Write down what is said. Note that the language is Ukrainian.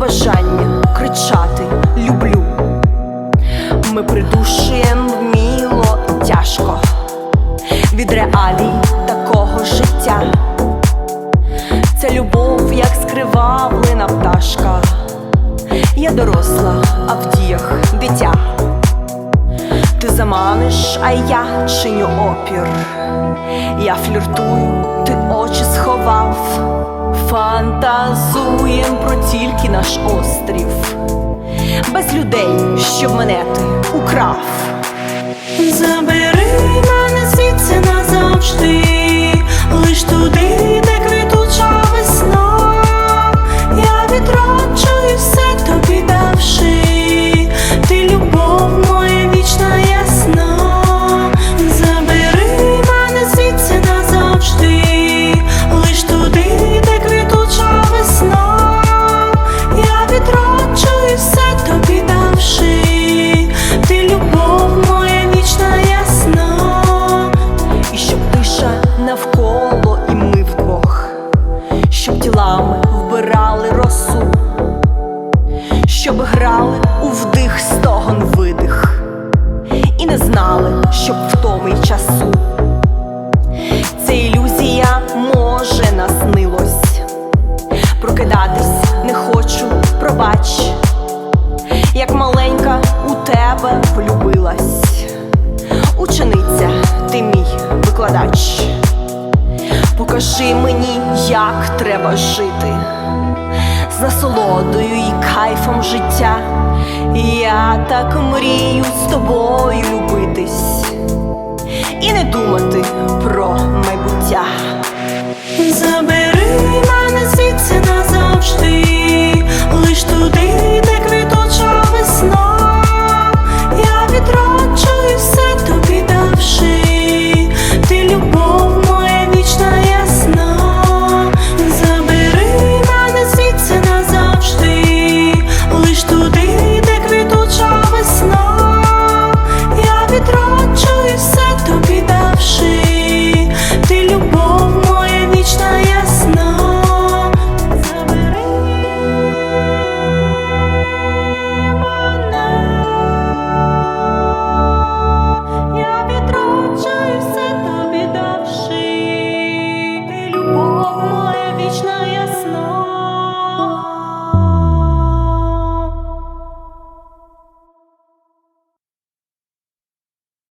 бажання кричати люблю. Ми придушуємо вміло і тяжко від реалій такого життя. Це любов, як скривавлена пташка. Я доросла, а в діях дитя. Ти заманиш, а я чиню опір. Я фліртую, ти очі сховав. Фантазуєм про тільки наш острів. Без людей, щоб мене ти украв. Забери мене звідси назавжди, щоб тілами вбирали росу, щоб грали у вдих стогон видих, і не знали, щоб втоми й часу. Це ілюзія може наснилось. Прокидатись не хочу, пробач, як маленька у тебе влюбилась. Учениця, ти мій викладач. Покажи мені, як треба жити, з насолодою і кайфом життя. Я так мрію з тобою любитись і не думати про майбуття.